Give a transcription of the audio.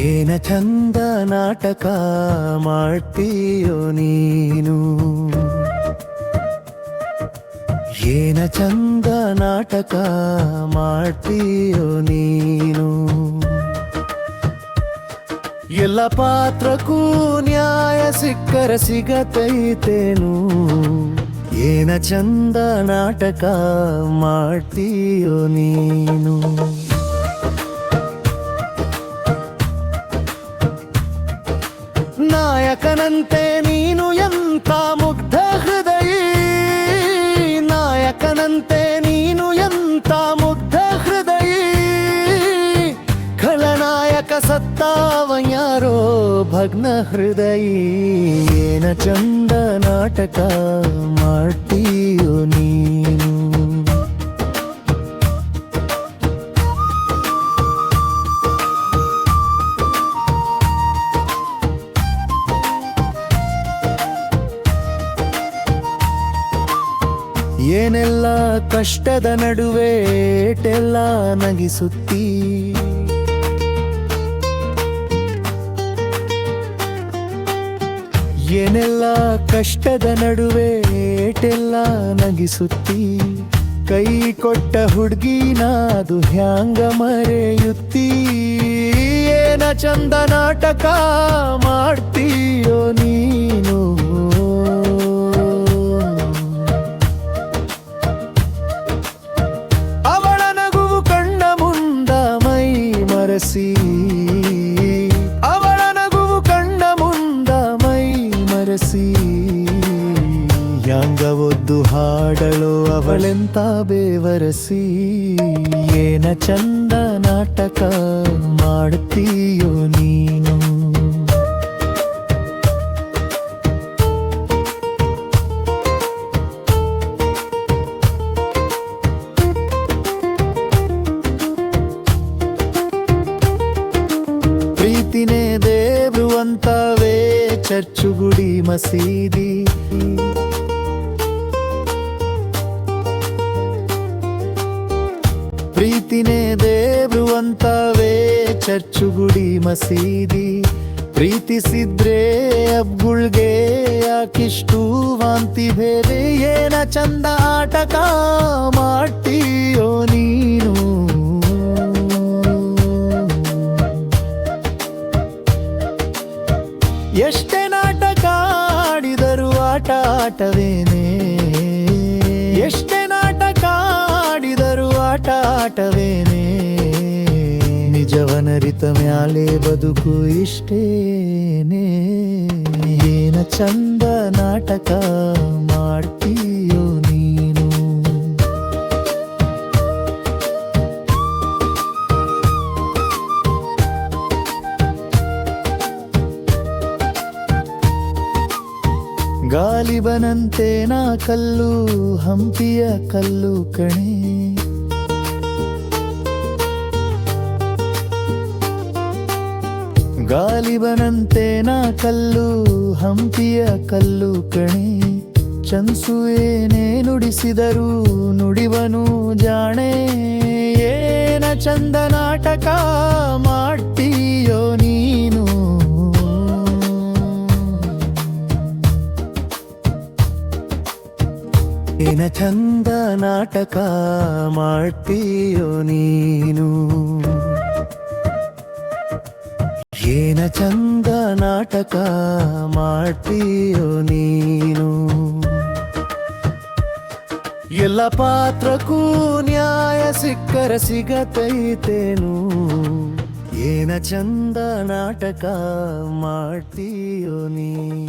ಏನ ಚಂದ ನಾಟಕ ಮಾಡ್ತೀಯೋ ನೀನು? ಏನ ಚಂದ ನಾಟಕ ಮಾಡ್ತೀಯೋ ನೀನು? ಎಲ್ಲ ಪಾತ್ರಕ್ಕೂ ನ್ಯಾಯ ಸಿಕ್ಕರ ಸಿಗತೈತೇನು? ಏನ ಚಂದ ನಾಟಕ ಮಾಡ್ತೀಯೋ ನೀನು? ನಾಯಕನಂತೆ ನೀನು ಎಂತ ಮುಗ್ಧ ಹೃದಯಿ? ನಾಯಕನಂತೆ ನೀನು ಎಂತ ಮುಗ್ಧ ಹೃದಯಿ? ಖಳನಾಯಕ ಸತ್ತಾವ ಯಾರೋ ಭಗ್ನ ಹೃದಯ? ಏನ ಚಂದ ನಾಟಕ ಮಾಡ್ತೀಯೋ ನೀನು? ಏನೆಲ್ಲ ಕಷ್ಟದ ನಡುವೆ ಏಟೆಲ್ಲ ನಗಿಸುತ್ತೀ? ಏನೆಲ್ಲ ಕಷ್ಟದ ನಡುವೆ ಏಟೆಲ್ಲ ನಗಿಸುತ್ತೀ? ಕೈ ಕೊಟ್ಟ ಹುಡ್ಗಿನಾದು ಹ್ಯಾಂಗ ಮರೆಯುತ್ತೀ? ಏನ ಚಂದ ನಾಟಕ ಮಾಡ್ತೀಯೋ ಯಾಂಗ ಒದ್ದು ಹಾಡಲು ಅವಳೆಂತ ಬೇವರಸಿ ಏನ ಚಂದ ನಾಟಕ ಮಾಡ್ತೀಯೋ ನೀನು ಪ್ರೀತಿನೇ ದೇವ್ರು ಅಂತವೇ ಚರ್ಚು ಗುಡಿ ಮಸೀದಿ ಪ್ರೀತಿನೇ ದೇವ್ರು ಅಂತವೇ ಚರ್ಚು ಗುಡಿ ಮಸೀದಿ. ಪ್ರೀತಿಸಿದ್ರೆ ಅಬ್ಗುಳ್ಗೆ ಯಾಕಿಷ್ಟು ವಾಂತಿ ಬೇರೆ ಏನ ಚಂದ ಆಟಕ ಮಾಡ್ತೀಯೋ ನೀನು? ಎಷ್ಟೇ ನಾಟಕ ಆಡಿದರೂ ಆಟ ಆಟವೇನೆ? ಎಷ್ಟೇ ಆಟ ಆಟವೇನೆ ನಿಜವನರಿತ ಮ್ಯಾಲೆ ಬದುಕು ಇಷ್ಟೇನೆ? ಏನ ಚಂದ ನಾಟಕ ಮಾಡ್ತೀಯೋ ನೀನು? ಗಾಲಿಬನಂತೆ ನಾ ಕಲ್ಲು, ಹಂಪಿಯ ಕಲ್ಲು ಕಣೆ. ಗಾಲಿಬನಂತೆ ನಾ ಕಲ್ಲು, ಹಂಪಿಯ ಕಲ್ಲು ಕಣಿ. ಚನ್ಸು ಏನೇ ನುಡಿಸಿದರು ನುಡಿವನು ಜಾಣೆ. ಏನ ಚಂದ ನಾಟಕ ಮಾಡ್ತೀಯೋ ನೀನು? ಏನ ಚಂದ ನಾಟಕ ಮಾಡ್ತೀಯೋ ನೀನು? ಏನ ಚಂದ ನಾಟಕ ಮಾಡ್ತೀಯೋ ನೀನು? ಎಲ್ಲ ಪಾತ್ರಕ್ಕೂ ನ್ಯಾಯ ಸಿಕ್ಕರ ಸಿಗತೈತೇನು? ಏನ ಚಂದ ನಾಟಕ ಮಾಡ್ತೀಯೋ ನೀನು?